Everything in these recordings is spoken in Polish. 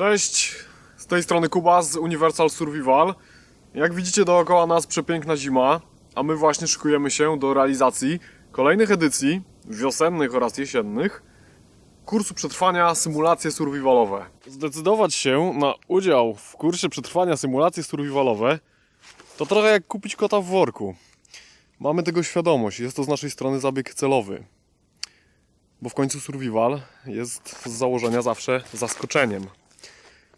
Cześć, z tej strony Kuba z Universal Survival. Jak widzicie dookoła nas przepiękna zima, a my właśnie szykujemy się do realizacji kolejnych edycji, wiosennych oraz jesiennych, kursu przetrwania symulacje survivalowe. Zdecydować się na udział w kursie przetrwania symulacje survivalowe to trochę jak kupić kota w worku. Mamy tego świadomość, jest to z naszej strony zabieg celowy. Bo w końcu survival jest z założenia zawsze zaskoczeniem.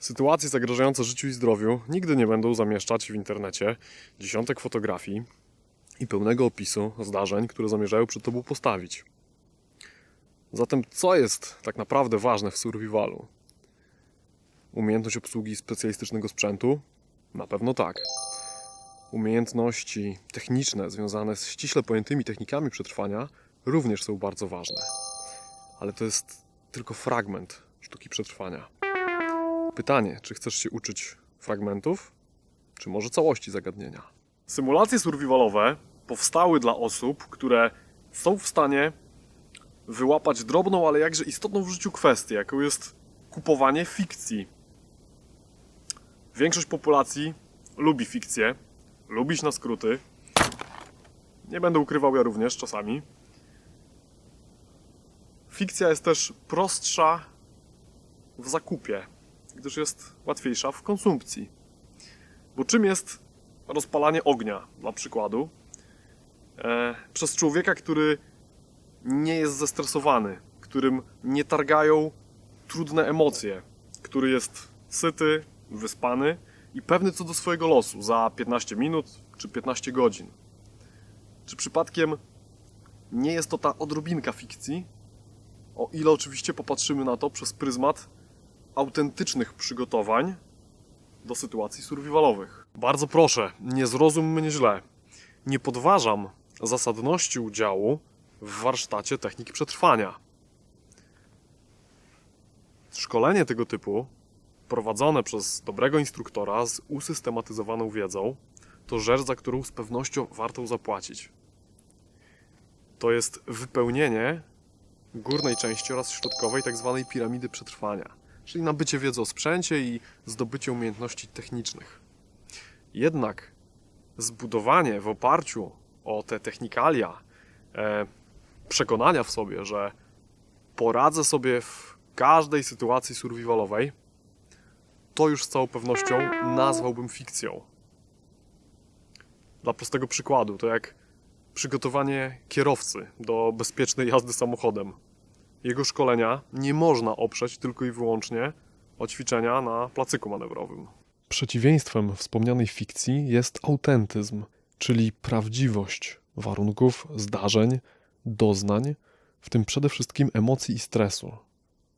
Sytuacje zagrażające życiu i zdrowiu nigdy nie będą zamieszczać w internecie dziesiątek fotografii i pełnego opisu zdarzeń, które zamierzają przed Tobą postawić. Zatem, co jest tak naprawdę ważne w survivalu? Umiejętność obsługi specjalistycznego sprzętu? Na pewno tak. Umiejętności techniczne związane z ściśle pojętymi technikami przetrwania również są bardzo ważne. Ale to jest tylko fragment sztuki przetrwania. Pytanie, czy chcesz się uczyć fragmentów, czy może całości zagadnienia? Symulacje survivalowe powstały dla osób, które są w stanie wyłapać drobną, ale jakże istotną w życiu kwestię, jaką jest kupowanie fikcji. Większość populacji lubi fikcję, lubi iść na skróty. Nie będę ukrywał, ja również czasami. Fikcja jest też prostsza w zakupie, gdyż jest łatwiejsza w konsumpcji. Bo czym jest rozpalanie ognia, dla przykładu, e, przez człowieka, który nie jest zestresowany, którym nie targają trudne emocje, który jest syty, wyspany i pewny co do swojego losu za 15 minut czy 15 godzin. Czy przypadkiem nie jest to ta odrobinka fikcji, o ile oczywiście popatrzymy na to przez pryzmat autentycznych przygotowań do sytuacji survivalowych. Bardzo proszę, nie zrozum mnie źle. Nie podważam zasadności udziału w warsztacie techniki przetrwania. Szkolenie tego typu, prowadzone przez dobrego instruktora z usystematyzowaną wiedzą, to rzecz, za którą z pewnością warto zapłacić. To jest wypełnienie górnej części oraz środkowej tzw. piramidy przetrwania, czyli nabycie wiedzy o sprzęcie i zdobycie umiejętności technicznych. Jednak zbudowanie w oparciu o te technikalia, e, przekonania w sobie, że poradzę sobie w każdej sytuacji survivalowej, to już z całą pewnością nazwałbym fikcją. Dla prostego przykładu, to jak przygotowanie kierowcy do bezpiecznej jazdy samochodem. Jego szkolenia nie można oprzeć tylko i wyłącznie o ćwiczenia na placyku manewrowym. Przeciwieństwem wspomnianej fikcji jest autentyzm, czyli prawdziwość warunków, zdarzeń, doznań, w tym przede wszystkim emocji i stresu.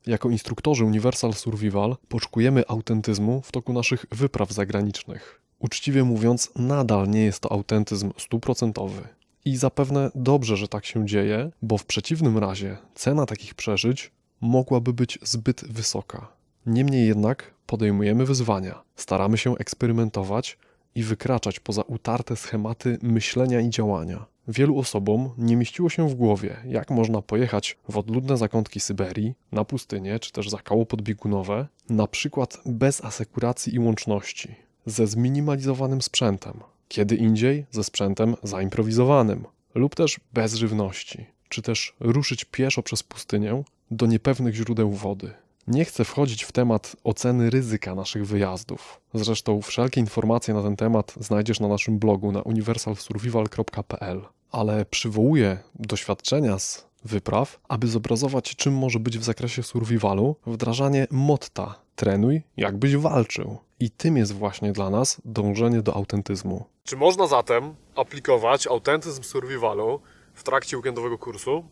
Jako instruktorzy Universal Survival poszukujemy autentyzmu w toku naszych wypraw zagranicznych. Uczciwie mówiąc, nadal nie jest to autentyzm stuprocentowy. I zapewne dobrze, że tak się dzieje, bo w przeciwnym razie cena takich przeżyć mogłaby być zbyt wysoka. Niemniej jednak podejmujemy wyzwania, staramy się eksperymentować i wykraczać poza utarte schematy myślenia i działania. Wielu osobom nie mieściło się w głowie, jak można pojechać w odludne zakątki Syberii, na pustynię czy też za koło podbiegunowe, na przykład bez asekuracji i łączności, ze zminimalizowanym sprzętem, kiedy indziej ze sprzętem zaimprowizowanym, lub też bez żywności, czy też ruszyć pieszo przez pustynię do niepewnych źródeł wody. Nie chcę wchodzić w temat oceny ryzyka naszych wyjazdów. Zresztą wszelkie informacje na ten temat znajdziesz na naszym blogu na universalsurvival.pl. Ale przywołuję doświadczenia z wypraw, aby zobrazować, czym może być w zakresie survivalu wdrażanie motta trenuj, jakbyś walczył. I tym jest właśnie dla nas dążenie do autentyzmu. Czy można zatem aplikować autentyzm survivalu w trakcie weekendowego kursu?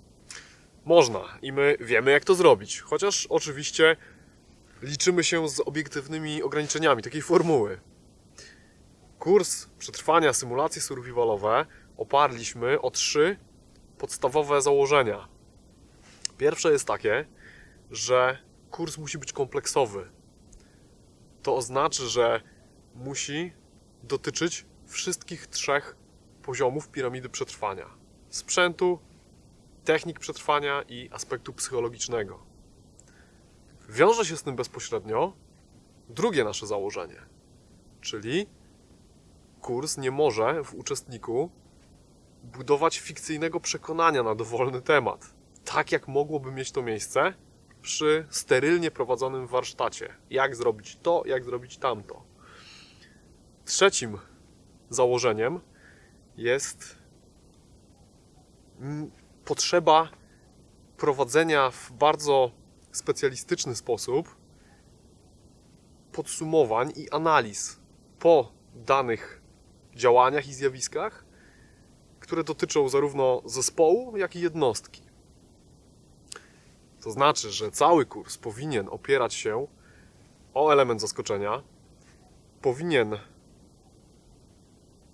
Można i my wiemy, jak to zrobić. Chociaż oczywiście liczymy się z obiektywnymi ograniczeniami takiej formuły. Kurs przetrwania symulacje survivalowe oparliśmy o trzy podstawowe założenia. Pierwsze jest takie, że kurs musi być kompleksowy. To oznacza, że musi dotyczyć wszystkich trzech poziomów piramidy przetrwania: sprzętu, technik przetrwania i aspektu psychologicznego. Wiąże się z tym bezpośrednio drugie nasze założenie, czyli kurs nie może w uczestniku budować fikcyjnego przekonania na dowolny temat, tak jak mogłoby mieć to miejsce przy sterylnie prowadzonym warsztacie. Jak zrobić to, jak zrobić tamto. Trzecim założeniem jest potrzeba prowadzenia w bardzo specjalistyczny sposób podsumowań i analiz po danych działaniach i zjawiskach, które dotyczą zarówno zespołu, jak i jednostki. To znaczy, że cały kurs powinien opierać się o element zaskoczenia, powinien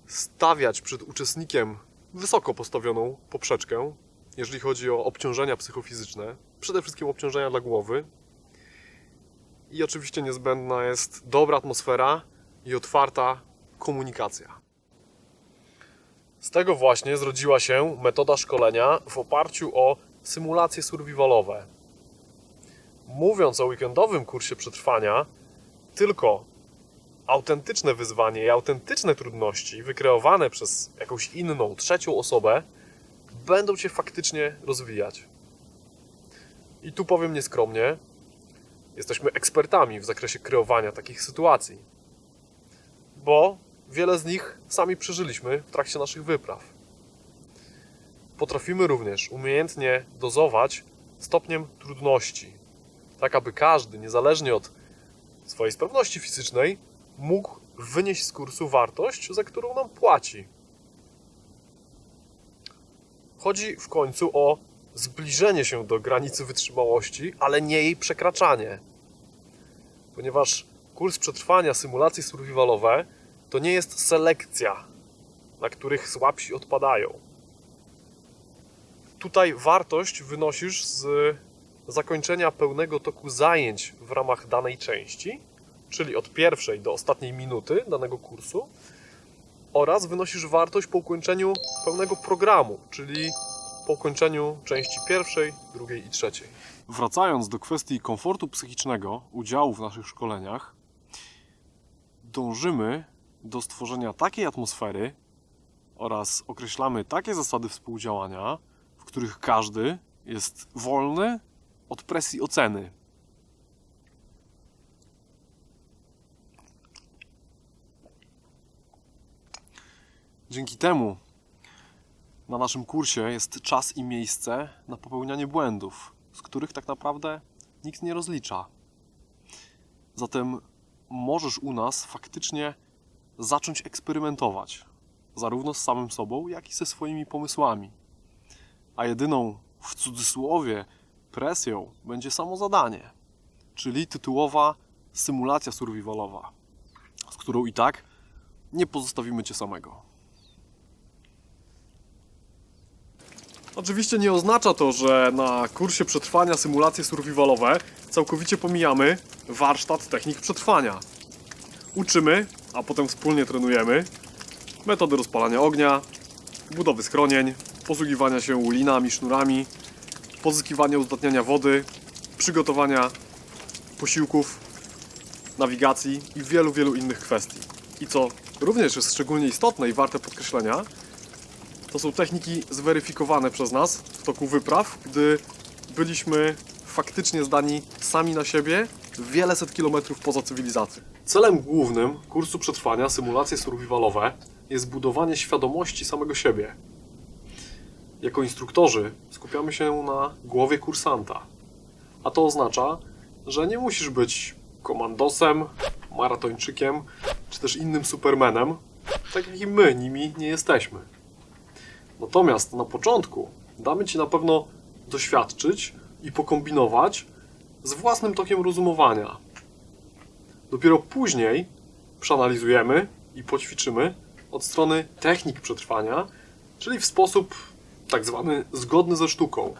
stawiać przed uczestnikiem wysoko postawioną poprzeczkę, jeżeli chodzi o obciążenia psychofizyczne, przede wszystkim obciążenia dla głowy. I oczywiście niezbędna jest dobra atmosfera i otwarta komunikacja. Z tego właśnie zrodziła się metoda szkolenia w oparciu o symulacje survivalowe. Mówiąc o weekendowym kursie przetrwania, tylko autentyczne wyzwanie i autentyczne trudności wykreowane przez jakąś inną, trzecią osobę będą cię faktycznie rozwijać. I tu powiem nieskromnie, jesteśmy ekspertami w zakresie kreowania takich sytuacji, bo wiele z nich sami przeżyliśmy w trakcie naszych wypraw. Potrafimy również umiejętnie dozować stopniem trudności, tak aby każdy, niezależnie od swojej sprawności fizycznej, mógł wynieść z kursu wartość, za którą nam płaci. Chodzi w końcu o zbliżenie się do granicy wytrzymałości, ale nie jej przekraczanie. Ponieważ kurs przetrwania, symulacje survivalowe to nie jest selekcja, na których słabsi odpadają. Tutaj wartość wynosisz z zakończenia pełnego toku zajęć w ramach danej części, czyli od pierwszej do ostatniej minuty danego kursu, oraz wynosisz wartość po ukończeniu pełnego programu, czyli po ukończeniu części pierwszej, drugiej i trzeciej. Wracając do kwestii komfortu psychicznego udziału w naszych szkoleniach, dążymy do stworzenia takiej atmosfery oraz określamy takie zasady współdziałania, w których każdy jest wolny od presji oceny. Dzięki temu na naszym kursie jest czas i miejsce na popełnianie błędów, z których tak naprawdę nikt nie rozlicza. Zatem możesz u nas faktycznie zacząć eksperymentować, zarówno z samym sobą, jak i ze swoimi pomysłami. A jedyną, w cudzysłowie, presją będzie samo zadanie, czyli tytułowa symulacja survivalowa, z którą i tak nie pozostawimy Cię samego. Oczywiście nie oznacza to, że na kursie przetrwania symulacje survivalowe całkowicie pomijamy warsztat technik przetrwania. Uczymy, a potem wspólnie trenujemy metody rozpalania ognia, budowy schronień, posługiwania się linami, sznurami, pozyskiwania uzdatniania wody, przygotowania posiłków, nawigacji i wielu, wielu innych kwestii. I co również jest szczególnie istotne i warte podkreślenia, to są techniki zweryfikowane przez nas w toku wypraw, gdy byliśmy faktycznie zdani sami na siebie wiele set kilometrów poza cywilizacją. Celem głównym kursu przetrwania symulacje survivalowe jest budowanie świadomości samego siebie. Jako instruktorzy skupiamy się na głowie kursanta. A to oznacza, że nie musisz być komandosem, maratończykiem czy też innym supermanem, tak jak i my nimi nie jesteśmy. Natomiast na początku damy Ci na pewno doświadczyć i pokombinować z własnym tokiem rozumowania. Dopiero później przeanalizujemy i poćwiczymy od strony technik przetrwania, czyli w sposób tak zwany zgodny ze sztuką.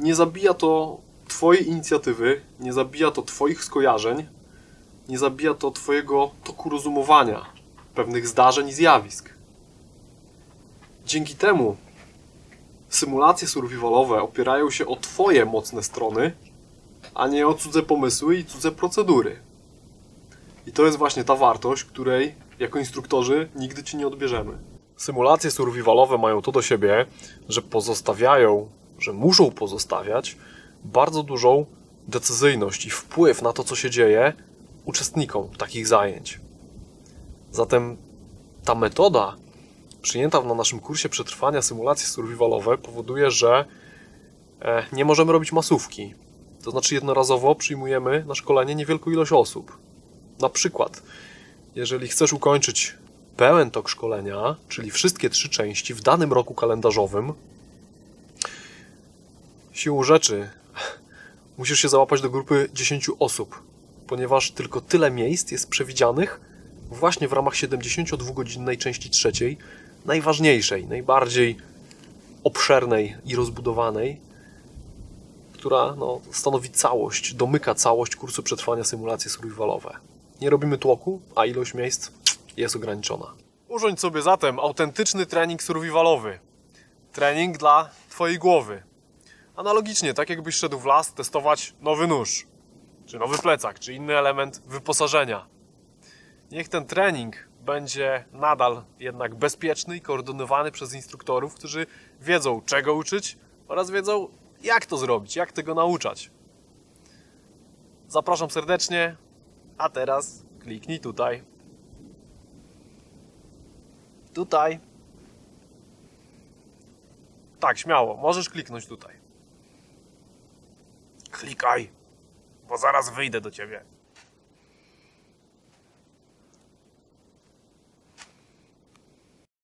Nie zabija to Twojej inicjatywy, nie zabija to Twoich skojarzeń, nie zabija to Twojego toku rozumowania pewnych zdarzeń i zjawisk. Dzięki temu symulacje survivalowe opierają się o Twoje mocne strony a nie o cudze pomysły i cudze procedury. I to jest właśnie ta wartość, której jako instruktorzy nigdy ci nie odbierzemy. Symulacje survivalowe mają to do siebie, że pozostawiają, że muszą pozostawiać bardzo dużą decyzyjność i wpływ na to, co się dzieje uczestnikom takich zajęć. Zatem ta metoda przyjęta na naszym kursie przetrwania symulacje survivalowe powoduje, że e, nie możemy robić masówki. To znaczy jednorazowo przyjmujemy na szkolenie niewielką ilość osób. Na przykład, jeżeli chcesz ukończyć pełen tok szkolenia, czyli wszystkie trzy części w danym roku kalendarzowym, siłą rzeczy musisz się załapać do grupy 10 osób, ponieważ tylko tyle miejsc jest przewidzianych właśnie w ramach 72-godzinnej części trzeciej, najważniejszej, najbardziej obszernej i rozbudowanej, która no, stanowi całość, domyka całość kursu przetrwania symulacje survivalowe. Nie robimy tłoku, a ilość miejsc jest ograniczona. Urządź sobie zatem autentyczny trening survivalowy. Trening dla Twojej głowy. Analogicznie, tak jakbyś szedł w las testować nowy nóż, czy nowy plecak, czy inny element wyposażenia. Niech ten trening będzie nadal jednak bezpieczny i koordynowany przez instruktorów, którzy wiedzą czego uczyć oraz wiedzą jak to zrobić, jak tego nauczać. Zapraszam serdecznie, a teraz kliknij tutaj. Tutaj. Tak, śmiało, możesz kliknąć tutaj. Klikaj, bo zaraz wyjdę do ciebie.